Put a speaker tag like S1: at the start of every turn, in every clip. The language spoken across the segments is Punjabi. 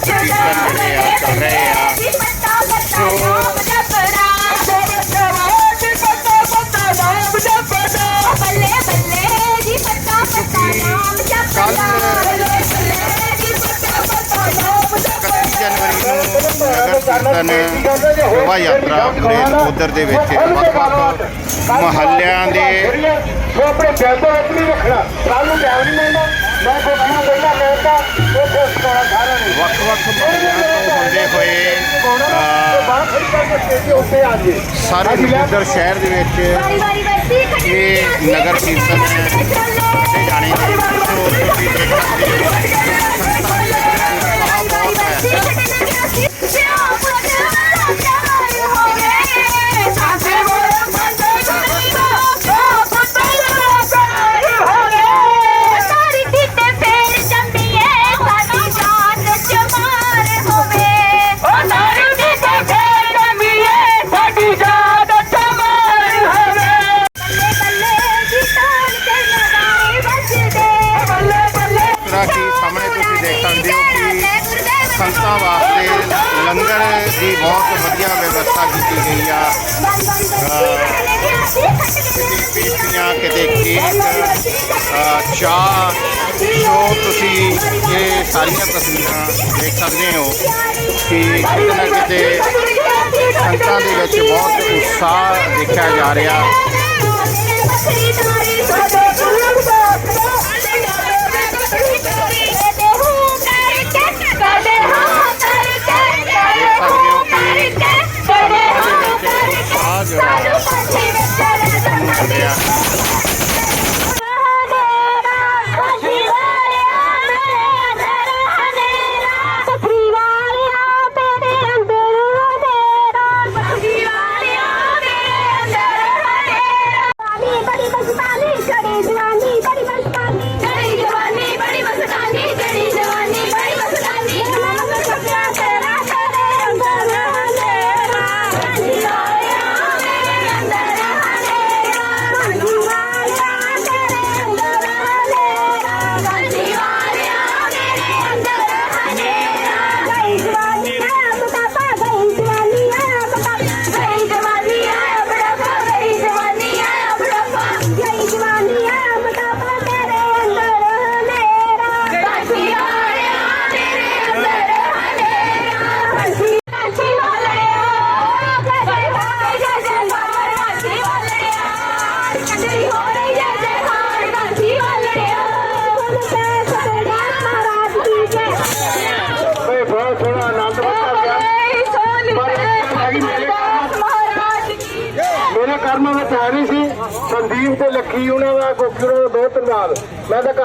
S1: ਕੀਰਤਨ ਜਿਹੜੇ ਆ ਚੱਲ ਰਹੇ ਆ
S2: ਬੱਲੇ
S1: 31 ਜਨਵਰੀ ਨੂੰ ਨਗਰ ਕੀਰਤਨ ਸ਼ੋਭਾ ਯਾਤਰਾ ਫਰੇਦ ਦੇ ਵਿੱਚ ਵੱਖ-ਵੱਖ ਮਹੱਲਿਆਂ ਦੇ
S3: ਉਹ ਆਪਣੇ ਦਿਲ ਤੋਂ ਰੱਖਣਾ ਕੱਲ ਨੂੰ ਟਾਈਮ ਨਹੀਂ ਮਿਲਦਾ ਮੈਂ ਕੋਈ ਨੂੰ ਕਹਿੰਦਾ ਮੈਂ ਤਾਂ ਉੱਥੇ
S1: ਵੱਖ-ਵੱਖ ਮਹੱਲਿਆਂ ਤੋਂ ਹੁੰਦੇ ਹੋਏ ਅਹ,
S3: ਬਾਹਰ ਖੜੀ ਕਰਕੇ ਸਟੇਜ ਉੱਤੇ ਆ ਜੇ।
S1: ਸਾਰੇ ਨਕੋਦਰ ਸ਼ਹਿਰ ਦੇ ਵਿੱਚ ਇਹ ਨਗਰ ਕੀਰਤਨ ਤੇ ਜਾਣੇ ਨੇ। ਕਿ ਸੰਗਤਾਂ ਵਾਸਤੇ ਲੰਗਰ ਦੀ ਬਹੁਤ ਵਧੀਆ ਵਿਵਸਥਾ ਕੀਤੀ ਗਈ ਆ। ਕਿਤੇ ਪੇਟੀਆਂ, ਕਿਤੇ ਕੇਕ ਚਾਹ ਸੋ ਤੁਸੀਂ ਇਹ ਸਾਰੀਆਂ ਤਸਵੀਰਾਂ ਦੇਖ ਸਕਦੇ ਹੋ ਕਿ ਕਿਤੇ ਨਾ ਕਿਤੇ ਸੰਗਤਾਂ ਦੇ ਵਿੱਚ ਬਹੁਤ ਉਤਸ਼ਾਹ ਦੇਖਿਆ ਜਾ ਰਿਹਾ। ਮਿਲ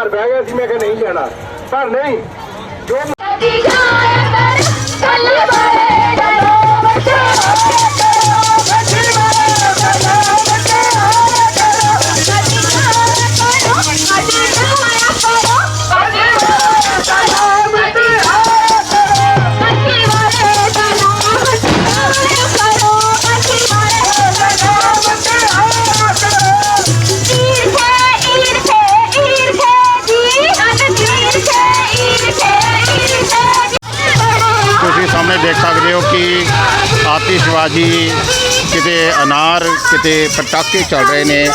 S3: ਘਰ ਬਹਿ ਗਿਆ ਸੀ ਮੈਂ ਕਿਹਾ ਨਹੀਂ ਜਾਣਾ ਪਰ ਨਹੀਂ ਜੋ
S1: ਅਨਾਰ ਕਿਤੇ ਪਟਾਕੇ ਚੱਲ ਰਹੇ ਨੇ।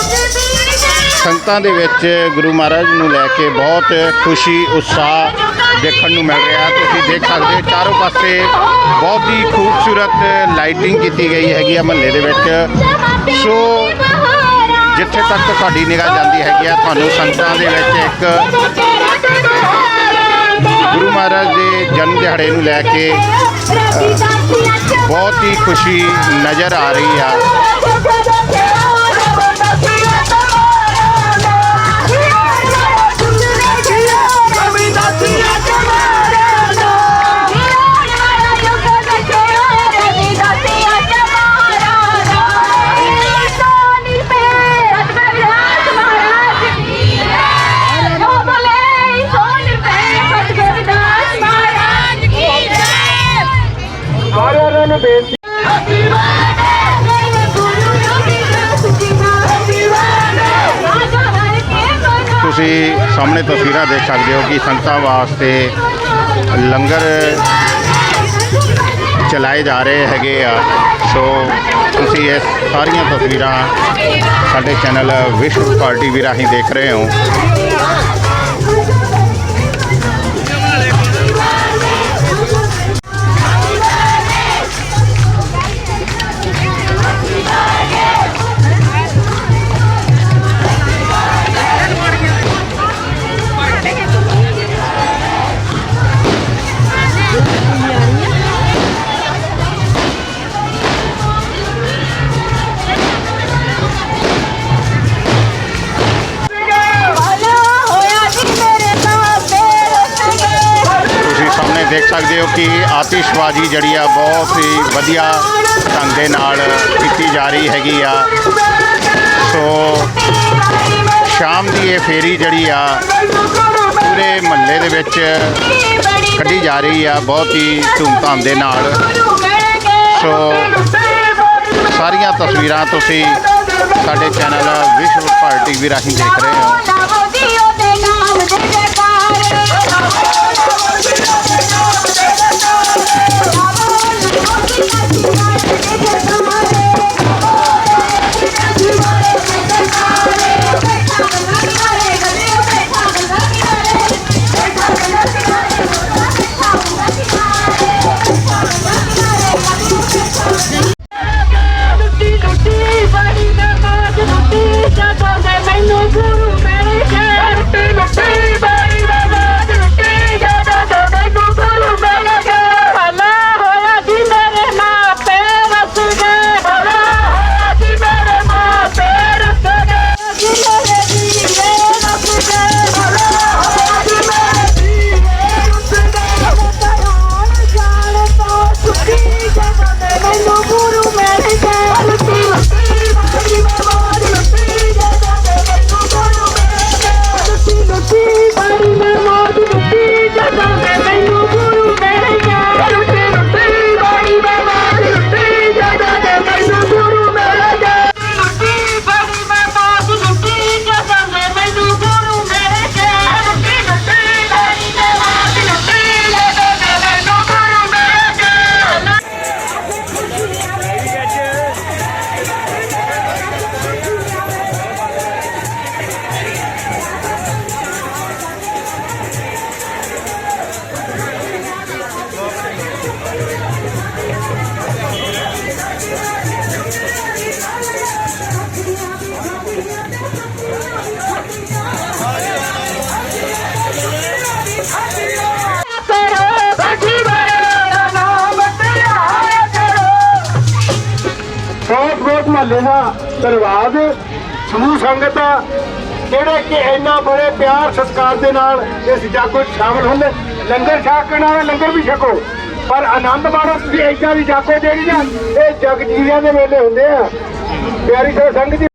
S1: ਸੰਗਤਾਂ ਦੇ ਵਿੱਚ ਗੁਰੂ ਮਹਾਰਾਜ ਨੂੰ ਲੈ ਕੇ ਬਹੁਤ ਖੁਸ਼ੀ, ਉਤਸ਼ਾਹ ਦੇਖਣ ਨੂੰ ਮਿਲ ਰਿਹਾ। ਤੁਸੀਂ ਦੇਖ ਸਕਦੇ ਹੋ ਚਾਰੋਂ ਪਾਸੇ ਬਹੁਤ ਹੀ ਖੂਬਸੂਰਤ ਲਾਈਟਿੰਗ ਕੀਤੀ ਗਈ ਹੈਗੀ ਆ ਮਹੱਲੇ ਦੇ ਵਿੱਚ। ਸੋ ਜਿੱਥੇ ਤੱਕ ਤੁਹਾਡੀ ਨਿਗਾਹ ਜਾਂਦੀ ਹੈਗੀ ਆ, ਤੁਹਾਨੂੰ ਸੰਗਤਾਂ ਦੇ ਵਿੱਚ ਇੱਕ ਗੁਰੂ ਮਹਾਰਾਜ ਦੇ ਜਨਮ ਦਿਹਾੜੇ ਨੂੰ ਲੈ ਕੇ ਬਹੁਤ ਹੀ ਖੁਸ਼ੀ ਨਜ਼ਰ ਆ ਰਹੀ ਆ। ਤੁਸੀਂ ਸਾਹਮਣੇ ਤਸਵੀਰਾਂ ਦੇਖ ਸਕਦੇ ਹੋ ਕਿ ਸੰਗਤਾਂ ਵਾਸਤੇ ਲੰਗਰ ਚਲਾਏ ਜਾ ਰਹੇ ਹੈਗੇ ਆ। ਸੋ ਤੁਸੀਂ ਇਹ ਸਾਰੀਆਂ ਤਸਵੀਰਾਂ ਸਾਡੇ ਚੈਨਲ ਵਿਸ਼ਵ ਪਾਰਟੀ ਵੀ ਰਾਹੀਂ ਦੇਖ ਰਹੇ ਹੋ। ਸਕਦੇ ਹੋ ਕਿ ਆਤਿਸ਼ਬਾਜ਼ੀ ਜਿਹੜੀ ਆ ਬਹੁਤ ਹੀ ਵਧੀਆ ਢੰਗ ਦੇ ਨਾਲ ਕੀਤੀ ਜਾ ਰਹੀ ਹੈਗੀ ਆ। ਸੋ ਸ਼ਾਮ ਦੀ ਇਹ ਫੇਰੀ ਜਿਹੜੀ ਆ, ਪੂਰੇ ਮਹੱਲੇ ਦੇ ਵਿੱਚ ਕੱਢੀ ਜਾ ਰਹੀ ਆ ਬਹੁਤ ਹੀ ਧੂਮਧਾਮ ਦੇ ਨਾਲ। ਸੋ ਸਾਰੀਆਂ ਤਸਵੀਰਾਂ ਤੁਸੀਂ ਸਾਡੇ ਚੈਨਲ ਵਿਸ਼ਵ ਪਾਰਟੀ ਵੀ ਰਾਹੀਂ ਦੇਖ ਰਹੇ ਹੋ।
S3: ਬਹੁਤ ਧੰਨਵਾਦ। ਸਮੂਹ ਸੰਗਤ ਦਾ, ਜਿਹੜੇ ਕਿ ਇੰਨਾ ਬੜੇ ਪਿਆਰ ਸਤਿਕਾਰ ਦੇ ਨਾਲ ਇਸ ਜਾਗੋ 'ਚ ਸ਼ਾਮਲ ਹੁੰਦੇ ਲੰਗਰ ਛਕਣ ਵਾਲਾ ਲੰਗਰ ਵੀ ਛਕੋ, ਪਰ ਆਨੰਦ ਮਾਣੋ ਤੁਸੀਂ ਏਦਾਂ ਦੀ ਜਾਗੋ ਜਿਹੜੀ ਨਾ ਇਹ ਜਗਜੀਰਿਆਂ ਦੇ ਵੇਲੇ ਹੁੰਦੇ ਆ। ਪਿਆਰੀ ਸਾਧ ਸੰਗਤ ਜੀ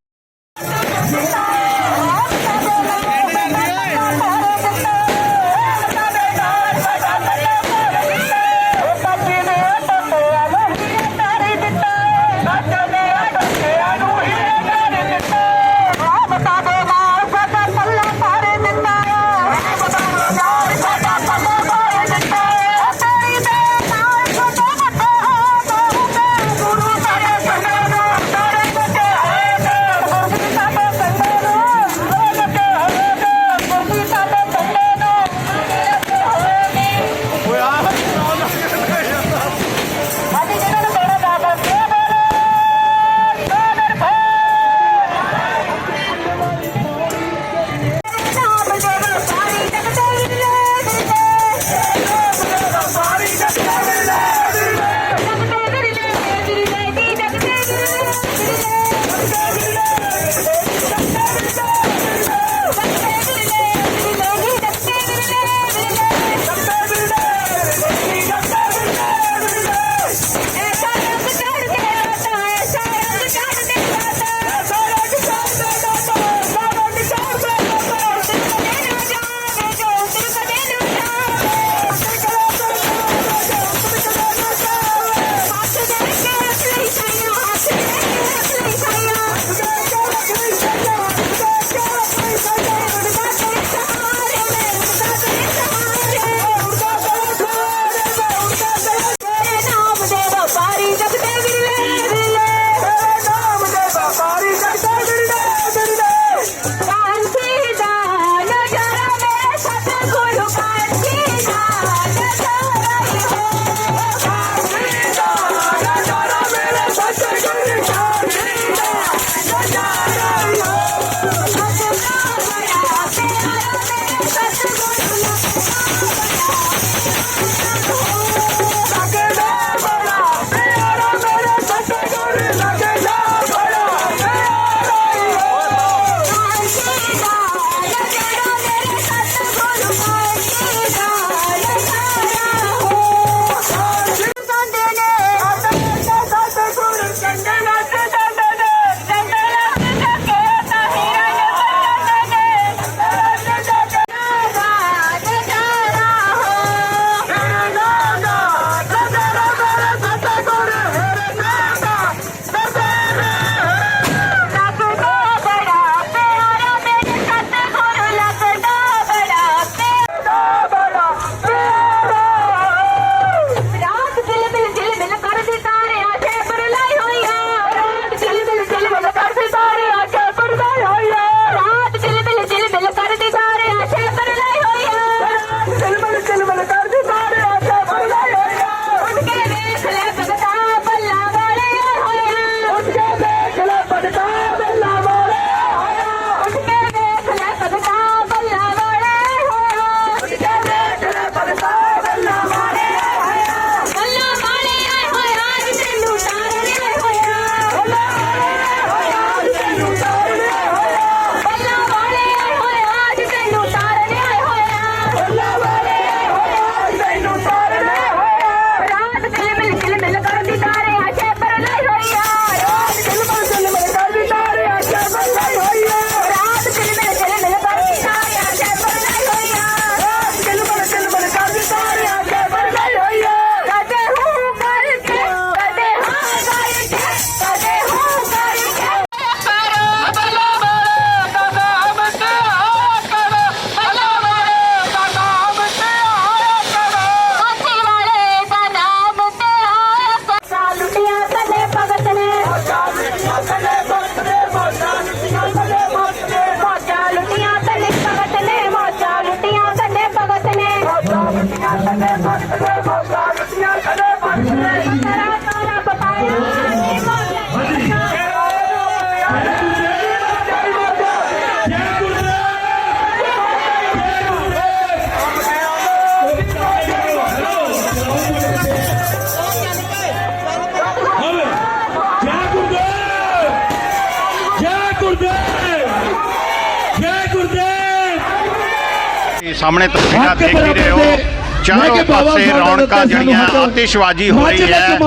S1: ਸਾਹਮਣੇ ਤਸਵੀਰਾਂ ਦੇਖ ਹੀ ਰਹੇ ਹੋ। ਚਾਰੋਂ ਪਾਸੇ ਰੌਣਕਾਂ ਜਿਹੜੀਆਂ ਆਤਿਸ਼ਬਾਜ਼ੀ ਹੋ ਰਹੀ ਹੈ।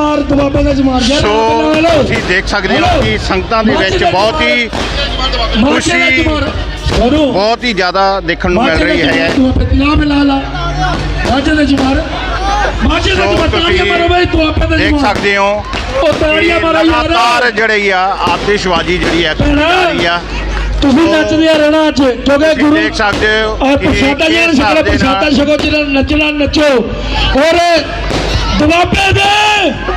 S1: ਸੋ ਤੁਸੀਂ ਦੇਖ ਸਕਦੇ ਹੋ ਕਿ ਸੰਗਤਾਂ ਦੇ ਵਿੱਚ ਬਹੁਤ ਹੀ ਖੁਸ਼ੀ ਬਹੁਤ ਹੀ ਜ਼ਿਆਦਾ ਦੇਖਣ ਨੂੰ ਮਿਲ ਰਹੀ ਹੈ। ਦੇਖ ਸਕਦੇ ਹੋ
S4: ਤਾੜੀਆਂ ਮਾਰੋ ਯਾਰ।
S1: ਜਿਹੜੀ ਆ ਆਤਿਸ਼ਬਾਜ਼ੀ ਜਿਹੜੀ ਹੈ ਆ।
S4: ਤੁਸੀਂ ਨੱਚਦੇ ਰਹਿਣਾ ਅੱਜ ਕਿਉਂਕਿ
S1: ਤੁਸੀਂ
S4: ਗੁਰੂ
S1: ਦੇਖ ਸਕਦੇ ਹੋ
S4: ਔਰ
S1: ਕਿ
S4: ਪ੍ਰਸ਼ਾਦਾ ਜਿਹੜਾ
S1: ਕਿਸ ਹਿਸਾਬ
S4: ਛਕੋ
S1: ਦੇ
S4: ਪ੍ਰਸ਼ਾਦਾ
S1: ਨਾਲ
S4: ਛਕੋ ਜਿਹੜਾ ਨੱਚਣਾ ਨੱਚੋ ਔਰ ਦੁਆਬੇ ਦੇ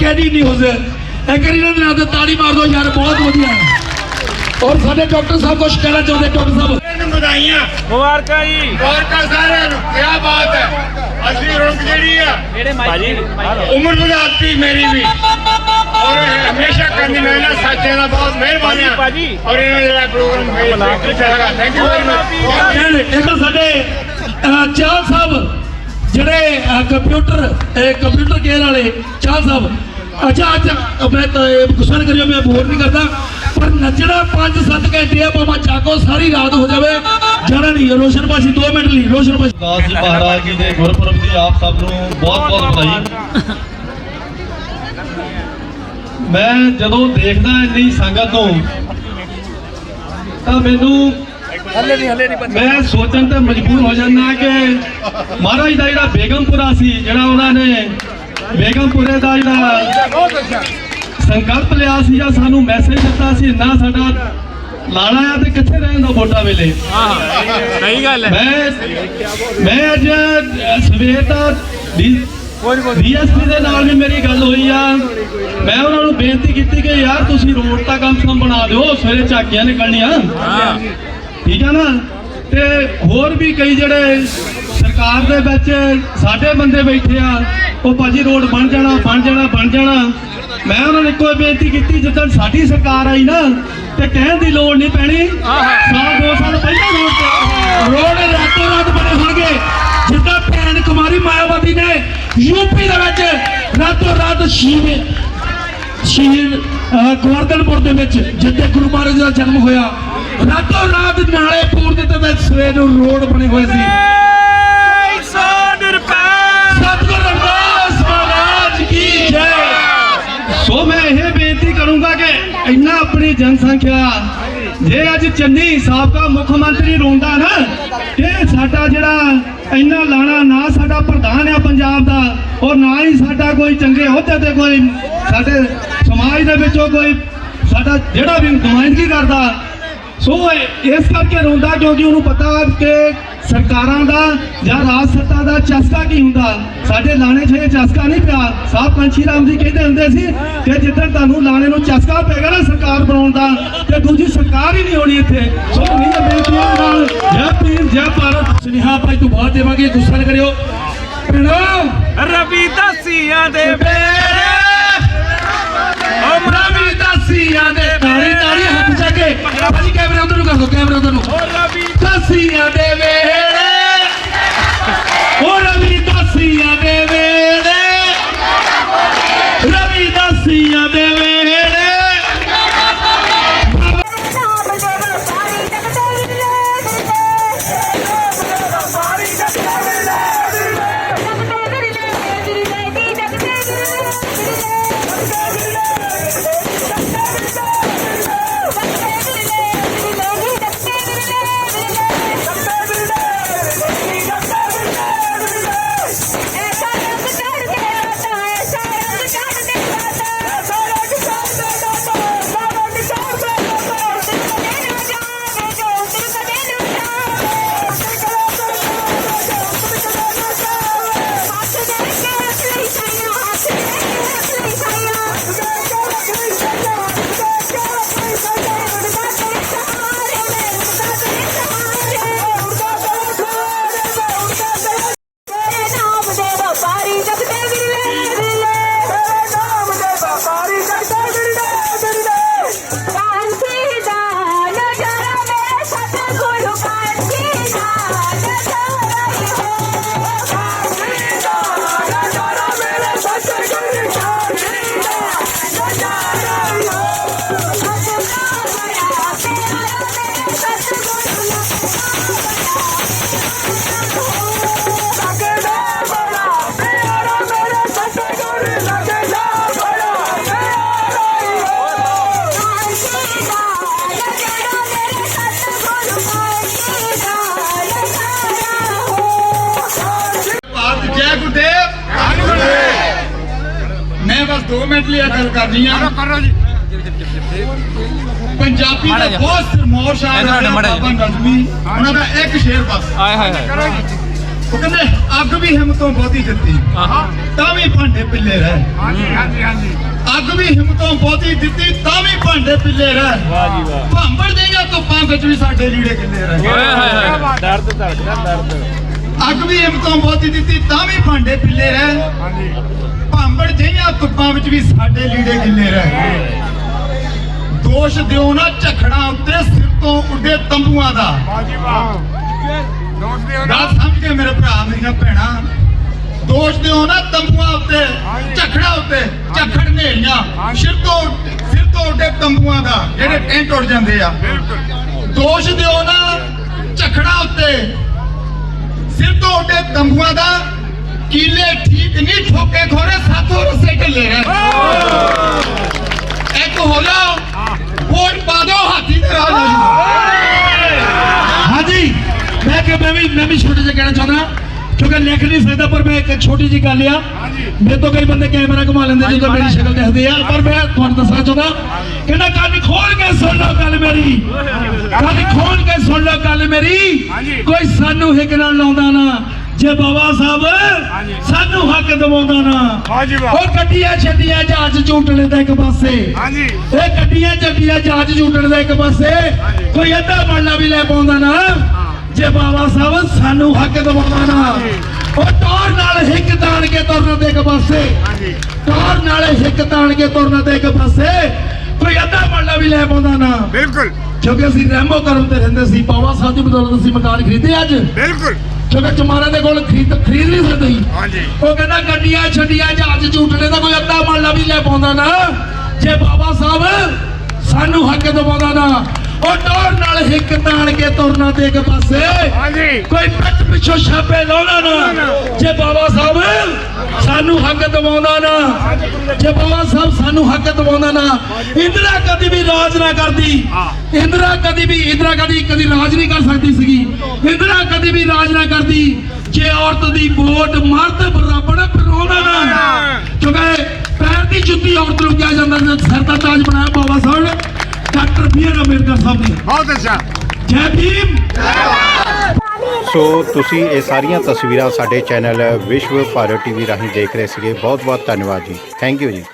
S4: ਕੈਡੀ ਨਿਊਜ਼ ਇੱਕ ਇਹਨਾਂ ਦੇ ਨਾਲ ਤੇ ਤਾੜੀ ਮਾਰ ਦਿਓ ਯਾਰ ਬਹੁਤ ਵਧੀਆ ਔਰ ਸਾਡੇ ਡਾਕਟਰ ਸਾਹਿਬ ਕੁਝ ਕਹਿਣਾ ਚਾਹੁੰਦੇ ਡਾਕਟਰ ਸਾਹਿਬ?
S3: ਵਧਾਈਆਂ।
S5: ਮੁਬਾਰਕਾਂ ਜੀ।
S3: ਮੁਬਾਰਕਾਂ ਸਾਰਿਆਂ ਨੂੰ। ਕੀ ਬਾਤ ਹੈ। ਅਸੀਂ ਰੁਕ ਜਿਹੜੀ ਆ।
S5: ਭਾਜੀ
S3: ਉਮਰ ਵਧਾਤੀ ਮੇਰੀ ਵੀ। ਔਰ ਹਮੇਸ਼ਾ ਕੰਨੀ ਮੈਨਾਂ ਸਾਚੇ ਦਾ ਬਹੁਤ ਮਿਹਰਬਾਨੀ ਆ।
S5: ਭਾਜੀ
S3: ਔਰ ਇਹਨਾਂ ਦਾ ਪ੍ਰੋਗਰਾਮ ਹੈ ਥੈਂਕ ਯੂ ਵੈਰੀ ਮਚ
S4: ਇੱਕ ਸਾਡੇ ਚਾਹ ਸਾਹਿਬ ਜਿਹੜੇ ਕੰਪਿਊਟਰ ਕੰਪਿਊਟਰ ਕੇਅਰ ਵਾਲੇ ਚਾਹ ਸਾਹਿਬ ਅੱਛਾ ਅੱਛਾ ਮੈਂ ਤਾਂ ਇਹ ਗੁੱਸਾ ਨਾ ਕਰਿਓ ਮੈਂ ਬੋਰ ਨਹੀਂ ਕਰਦਾ। ਪਰ ਨੱਚਣਾ 5-7 ਘੰਟੇ ਆ ਭਾਵੇਂ ਚਾਕੋ ਸਾਰੀ ਰਾਤ ਹੋ ਜਾਵੇ। ਜਾਣਾ ਨਹੀਂ ਰੋਸ਼ਨ ਪਾਸੀ 2 ਮਿੰਟ ਲਈ ਰੋਸ਼ਨ ਪਾਸੀ
S6: ਦਾਸ ਜੀ ਮਹਾਰਾਜ ਜੀ ਦੇ ਗੁਰਪੁਰਬ ਦੀ ਆਪ ਸਭ ਨੂੰ ਬਹੁਤ ਬਹੁਤ ਵਧਾਈ। ਮੈਂ ਜਦੋਂ ਦੇਖਦਾ ਇੰਨੀ ਸੰਗਤ ਨੂੰ ਤਾਂ ਮੈਨੂੰ ਮੈਂ ਸੋਚਣ ਤੇ ਮਜਬੂਰ ਹੋ ਜਾਂਦਾ ਕਿ ਮਹਾਰਾਜ ਦਾ ਜਿਹੜਾ ਬੇਗਮਪੁਰਾ ਸੀ ਜਿਹੜਾ ਉਹਨਾਂ ਨੇ ਬੇਗਮਪੁਰੇ ਦਾ ਜਿਹੜਾ ਸੰਕਲਪ ਲਿਆ ਸੀ ਜਾਂ ਸਾਨੂੰ ਮੈਸੇਜ ਦਿੱਤਾ ਸੀ ਨਾ ਸਾਡਾ ਲਾਣਾ ਆ ਤੇ ਕਿੱਥੇ ਰਹਿਣ ਦਾ ਵੋਟਾਂ ਵੇਲੇ?
S5: ਸਹੀ ਗੱਲ ਹੈ।
S6: ਮੈਂ ਮੈਂ ਅੱਜ ਸਵੇਰ ਦਾ ਡੀਐਸਪੀ ਦੇ ਨਾਲ ਵੀ ਮੇਰੀ ਗੱਲ ਹੋਈ ਆ। ਮੈਂ ਉਹਨਾਂ ਨੂੰ ਬੇਨਤੀ ਕੀਤੀ ਕਿ ਯਾਰ ਤੁਸੀਂ ਰੋਡ ਤਾਂ ਕਮ ਸੇ ਕਮ ਬਣਾ ਦਿਓ ਸਵੇਰੇ ਝਾਕੀਆਂ ਨਿਕਲਣੀਆਂ। ਠੀਕ ਆ ਨਾ? ਤੇ ਹੋਰ ਵੀ ਕਈ ਜਿਹੜੇ ਸਰਕਾਰ ਦੇ ਵਿੱਚ ਸਾਡੇ ਬੰਦੇ ਬੈਠੇ ਆ ਉਹ ਭਾਜੀ ਰੋਡ ਬਣ ਜਾਣਾ ਬਣ ਜਾਣਾ ਬਣ ਜਾਣਾ। ਮੈਂ ਉਹਨਾਂ ਨੂੰ ਇੱਕੋ ਬੇਨਤੀ ਕੀਤੀ ਜਦੋਂ ਸਾਡੀ ਸਰਕਾਰ ਆਈ ਨਾ ਤੇ ਕਹਿਣ ਦੀ ਲੋੜ ਨਹੀਂ ਪੈਣੀ। ਸਾਲ ਦੋ ਸਾਲ ਪਹਿਲਾਂ ਰੋਡ ਤੇ
S4: ਰੋਡ ਰਾਤੋਂ ਰਾਤ ਬਣੇ ਹੋਣਗੇ। ਜਿੱਦਾਂ ਭੈਣ ਕੁਮਾਰੀ ਮਾਇਆਵਤੀ ਨੇ ਯੂਪੀ ਦੇ ਵਿੱਚ ਰਾਤੋਂ ਰਾਤ ਸ਼ਹੀਦ ਸ਼ਹੀਦ ਅਹ, ਗੋਵਰਧਨਪੁਰ ਦੇ ਵਿੱਚ ਜਿੱਥੇ ਗੁਰੂ ਮਹਾਰਾਜ ਦਾ ਜਨਮ ਹੋਇਆ। ਰਾਤੋਂ ਰਾਤ ਨਾਲੇ ਪੂਰ ਦੇ ਵਿੱਚ ਸਵੇਰ ਨੂੰ ਰੋਡ ਬਣੇ ਹੋਏ ਸੀ।
S6: ਸੋ ਮੈਂ ਇਹ ਬੇਨਤੀ ਕਰੂੰਗਾ ਕਿ ਇੰਨਾ ਆਪਣੀ ਜਨਸੰਖਿਆ, ਜੇ ਅੱਜ ਚੰਨੀ ਸਾਬਕਾ ਮੁੱਖ ਮੰਤਰੀ ਰੋਂਦਾ ਨਾ, ਕਿ ਸਾਡਾ ਜਿਹੜਾ ਇੰਨਾ ਲਾਣਾ ਨਾ ਸਾਡਾ ਪ੍ਰਧਾਨ ਆ ਪੰਜਾਬ ਦਾ, ਔਰ ਨਾ ਹੀ ਸਾਡਾ ਕੋਈ ਚੰਗੇ ਅਹੁਦੇ ਤੇ ਕੋਈ ਸਾਡੇ ਸਮਾਜ ਦੇ ਵਿੱਚੋਂ ਕੋਈ ਸਾਡਾ ਜਿਹੜਾ ਵੀ ਨੁਮਾਇੰਦਗੀ ਕਰਦਾ, ਸੋ ਇਸ ਕਰਕੇ ਰੋਂਦਾ ਕਿਉਂਕਿ ਉਹਨੂੰ ਪਤਾ ਕਿ ਸਰਕਾਰਾਂ ਦਾ ਜਾਂ ਰਾਜ ਸੱਤਾ ਦਾ ਚਸਕਾ ਕੀ ਹੁੰਦਾ? ਸਾਡੇ ਲਾਣੇ 'ਚ ਇਹ ਚਸਕਾ ਨਹੀਂ ਪਿਆ। ਸਾਹਿਬ ਪੰਛੀ ਰਾਮ ਜੀ ਕਹਿੰਦੇ ਹੁੰਦੇ ਸੀ ਕਿ ਜਿੱਦਣ ਤੁਹਾਨੂੰ ਲਾਣੇ ਨੂੰ ਚਸਕਾ ਪਏਗਾ ਨਾ ਸਰਕਾਰ ਬਣਾਉਣ ਦਾ ਤੇ ਦੂਜੀ ਸਰਕਾਰ ਹੀ ਨਹੀਂ ਹੋਣੀ ਇੱਥੇ। ਸੋ ਨਹੀਂ ਬੇਨਤੀਆਂ ਨਾਲ ਜੈ ਭੀਮ ਜੈ ਭਾਰਤ।
S4: ਸੁਨੇਹਾ ਭਾਈ ਤੋਂ ਬਹੁਤ ਦੇਵਾਂਗੇ ਗੁੱਸਾ ਨਾ ਕਰਿਓ।
S5: ਰਵੀ ਦਾਸੀਆਂ ਦੇ ਬੇੜੇ।
S4: ਅਮਰਾ ਵੀ ਦਾਸੀਆਂ ਦੇ ਤਾੜੀ ਤਾੜੀ ਹੱਥ ਕੇ ਭਾਜੀ ਕੈਮਰਾ ਉਧਰ ਨੂੰ ਕਰ ਦੋ ਕੈਮਰਾ ਉਧਰ ਨੂੰ।
S5: ਰਵੀ
S4: ਦਾਸੀਆਂ ਦੇ ਵੇੜੇ ਓ
S5: ਮਿੰਟ ਲਈ ਗੱਲ ਕਰਨੀ ਆ। ਪੰਜਾਬੀ ਦਾ ਬਹੁਤ ਸਿਰਮੌਰ ਸ਼ਾਇਰ ਹੈ। ਬਾਬਾ ਨਜ਼ਮੀ ਉਹਨਾਂ ਦਾ ਇੱਕ ਸ਼ੇਰ ਬਸ।
S7: ਆਏ ਹਾਏ ਹਾਏ।
S5: ਉਹ ਕਹਿੰਦੇ ਅੱਗ ਵੀ ਹਿੰਮਤੋਂ ਬਹੁਤੀ ਦਿੱਤੀ। ਤਾਂ ਵੀ ਭਾਂਡੇ ਪਿੱਲੇ ਰਹਿ।
S8: ਹਾਂਜੀ ਹਾਂਜੀ ਹਾਂਜੀ।
S5: ਅੱਗ ਵੀ ਹਿੰਮਤੋਂ ਬਹੁਤੀ ਦਿੱਤੀ ਤਾਂ ਵੀ ਭਾਂਡੇ ਪਿੱਲੇ ਰਹਿ।
S7: ਵਾਹ ਜੀ ਵਾਹ।
S5: ਭਾਂਬੜ ਦੇਗਾ ਧੁੱਪਾਂ ਵਿੱਚ ਵੀ ਸਾਡੇ ਲੀੜੇ ਕਿੱਲੇ ਰਹਿ
S7: ਹਾਏ ਹਾਏ। ਦਰਦ ਧੜਕਦਾ ਦਰਦ।
S5: ਅੱਗ ਵੀ ਹਿੰਮਤੋਂ ਬਹੁਤੀ ਦਿੱਤੀ ਤਾਂ ਵੀ ਭਾਂਡੇ ਪਿੱਲੇ ਰਹਿ।
S8: ਹਾਂਜੀ।
S5: ਭਾਂਬੜ ਜਿਹੀਆਂ ਧੁੱਪਾਂ ਵਿੱਚ ਵੀ ਸਾਡੇ ਲੀੜੇ ਗਿੱਲੇ ਰਹਿ ਦੋਸ਼ ਦਿਓ ਨਾ ਝਖੜਾਂ ਉੱਤੇ ਸਿਰ ਤੋਂ ਉੱਡੇ ਤੰਬੂਆਂ ਦਾ।
S8: ਵਾਹ ਵਾਹ ਨੋਟ ਦਿਓ ਨਾ
S5: ਸਮਝ ਕੇ ਮੇਰੇ ਭਰਾ ਮੇਰੀਆਂ ਭੈਣਾਂ, ਦੋਸ਼ ਦਿਓ ਨਾ ਤੰਬੂਆਂ ਉੱਤੇ, ਝਖੜਾਂ ਉੱਤੇ, ਝਖੜ ਨੇਰੀਆਂ ਸਿਰ ਤੋਂ ਸਿਰ ਤੋਂ ਉੱਡੇ ਤੰਬੂਆਂ ਦਾ, ਜਿਹੜੇ ਟੈਂਟ ਉੱਡ ਜਾਂਦੇ ਆ। ਦੋਸ਼ ਦਿਓ ਨਾ ਝਖੜਾਂ ਉੱਤੇ, ਸਿਰ ਤੋਂ ਉੱਡੇ ਤੰਬੂਆਂ ਦਾ ਕੀਲੇ ਠੀਕ ਨਹੀਂ ਠੋਕੇ ਖੋਰੇ ਸਾਥੋਂ ਰਸੇ ਢਿੱਲੇ ਰਹਿ ਇੱਕ ਹੋ ਜਾਓ ਵੋਟ ਪਾ ਦਿਓ ਹਾਥੀ ਦੇ ਰਾਜ ਹੋ ਜਾਊ।
S4: ਹਾਂਜੀ ਮੈਂ ਕਿ ਮੈਂ ਵੀ ਮੈਂ ਵੀ ਛੋਟੇ ਜਿਹਾ ਕਹਿਣਾ ਚਾਹੁੰਦਾ ਕਿਉਂਕਿ ਲਿਖ ਨਹੀਂ ਸਕਦਾ ਪਰ ਮੈਂ ਇੱਕ ਛੋਟੀ ਜੀ ਗੱਲ ਆ। ਮੇਰੇ ਤੋਂ ਕਈ ਬੰਦੇ ਕੈਮਰਾ ਘੁਮਾ ਲੈਂਦੇ ਜਦੋਂ ਮੇਰੀ ਸ਼ਕਲ ਦੇਖਦੇ ਆ ਪਰ ਮੈਂ ਤੁਹਾਨੂੰ ਦੱਸਣਾ ਚਾਹੁੰਦਾ ਕਹਿੰਦਾ ਕੰਨ ਖੋਲ ਕੇ ਸੁਣ ਲਓ ਗੱਲ ਮੇਰੀ। ਕੰਨ ਖੋਲ ਕੇ ਸੁਣ ਲਓ ਗੱਲ ਮੇਰੀ।
S8: ਹਾਂਜੀ।
S4: ਕੋਈ ਸਾਨੂੰ ਹਿੱਕ ਨਾਲ ਲਾਉਂਦਾ ਨਾ ਜੇ ਬਾਬਾ ਸਾਹਿਬ ਸਾਨੂੰ ਹੱਕ ਦਿਵਾਉਂਦਾ ਨਾ
S8: ਵਾਹ ਜੀ ਵਾਹ
S4: ਉਹ ਗੱਡੀਆਂ ਛੱਡੀਆਂ ਜਹਾਜ਼ ਝੂਟਣੇ ਦਾ ਇੱਕ ਪਾਸੇ।
S8: ਹਾਂਜੀ।
S4: ਇਹ ਗੱਡੀਆਂ ਚੱਡੀਆਂ ਜਹਾਜ਼ ਝੂਟਣ ਦਾ ਇੱਕ ਪਾਸੇ। ਕੋਈ ਅੱਧਾ ਮਰਲਾ ਵੀ ਲੈ ਪਾਉਂਦਾ ਨਾ ਜੇ ਬਾਬਾ ਸਾਹਿਬ ਸਾਨੂੰ ਹੱਕ ਦਿਵਾਉਂਦਾ ਨਾ ਉਹ ਟੌਰ ਨਾਲ ਹਿੱਕ ਤਾਣ ਕੇ ਤੁਰਨਾ ਤੇ ਇੱਕ ਪਾਸੇ।
S8: ਹਾਂਜੀ।
S4: ਟੌਰ ਨਾਲ ਹਿੱਕ ਤਾਣ ਕੇ ਤੁਰਨਾ ਤੇ ਇੱਕ ਪਾਸੇ। ਕੋਈ ਅੱਧਾ ਮਰਲਾ ਵੀ ਲੈ ਪਾਉਂਦਾ ਨਾ।
S8: ਬਿਲਕੁਲ।
S4: ਕਿਉਂਕਿ ਅਸੀਂ ਰਹਿਮੋ ਕਰਮ ਤੇ ਰਹਿੰਦੇ ਸੀ ਬਾਬਾ ਸਾਹਿਬ ਦੀ ਬਦੌਲਤ ਅਸੀਂ ਮਕਾਨ ਖਰੀਦੇ ਅੱਜ।
S8: ਬਿਲਕੁਲ।
S4: ਕਿਉਂਕਿ ਚਮਾਰਾਂ ਦੇ ਕੋਲ ਖਰੀਦ ਖਰੀਦ ਨਹੀਂ ਸਕਦੇ
S8: ਹਾਂਜੀ।
S4: ਉਹ ਕਹਿੰਦਾ ਗੱਡੀਆਂ ਛੱਡੀਆਂ ਜਹਾਜ਼ ਝੂਟਣੇ ਦਾ ਕੋਈ ਅੱਧਾ ਮਰਲਾ ਵੀ ਲੈ ਪਾਉਂਦਾ ਨਾ। ਜੇ ਬਾਬਾ ਸਾਹਿਬ ਸਾਨੂੰ ਹੱਕ ਦਿਵਾਉਂਦਾ ਨਾ ਉਹ ਟੌਰ ਨਾਲ ਹਿੱਕ ਤਾਣ ਕੇ ਤੁਰਨਾ ਤੇ ਇੱਕ ਪਾਸੇ।
S8: ਹਾਂਜੀ।
S4: ਕੋਈ ਪੱਟ ਪਿੱਛੋਂ ਛਾਪੇ ਲਾਉਣਾ ਨਾ। ਜੇ ਬਾਬਾ ਸਾਹਿਬ ਸਾਨੂੰ ਹੱਕ ਦਿਵਾਉਂਦਾ ਨਾ। ਜੇ ਬਾਬਾ ਸਾਹਿਬ ਸਾਨੂੰ ਹੱਕ ਦਿਵਾਉਂਦਾ ਨਾ ਇੰਦਰਾ ਕਦੀ ਵੀ ਰਾਜ ਨਾ ਕਰਦੀ। ਇੰਦਰਾ ਕਦੀ ਵੀ ਇੰਦਰਾ ਕਦੀ ਕਦੀ ਰਾਜ ਨਹੀਂ ਕਰ ਸਕਦੀ ਸੀਗੀ। ਇੰਦਰਾ ਕਦੀ ਵੀ ਰਾਜ ਨਾ ਕਰਦੀ। ਜੇ ਔਰਤ ਦੀ ਵੋਟ ਮਰਦ ਬਰਾਬਰ ਪਰੋਣਾ ਨਾ। ਕਿਉਂਕਿ ਪੈਰ ਦੀ ਜੁੱਤੀ ਔਰਤ ਨੂੰ ਕਿਹਾ ਜਾਂਦਾ ਤੇ ਸਿਰ ਦਾ ਤਾਜ ਬਣਾਇਆ ਬਾਬਾ ਸਾਹਿਬ ਨੇ। Doctor B R Ambedkar Sahib ਨੇ।
S8: ਬਹੁਤ ਅੱਛਾ।
S4: ਜੈ ਭੀਮ।
S2: ਸੋ ਤੁਸੀਂ ਇਹ ਸਾਰੀਆਂ ਤਸਵੀਰਾਂ ਸਾਡੇ ਚੈਨਲ ਵਿਸ਼ਵ ਭਾਰਤ ਟੀਵੀ ਰਾਹੀਂ ਦੇਖ ਰਹੇ ਸੀਗੇ। ਬਹੁਤ ਬਹੁਤ ਧੰਨਵਾਦ ਜੀ। ਥੈਂਕ ਯੂ ਜੀ।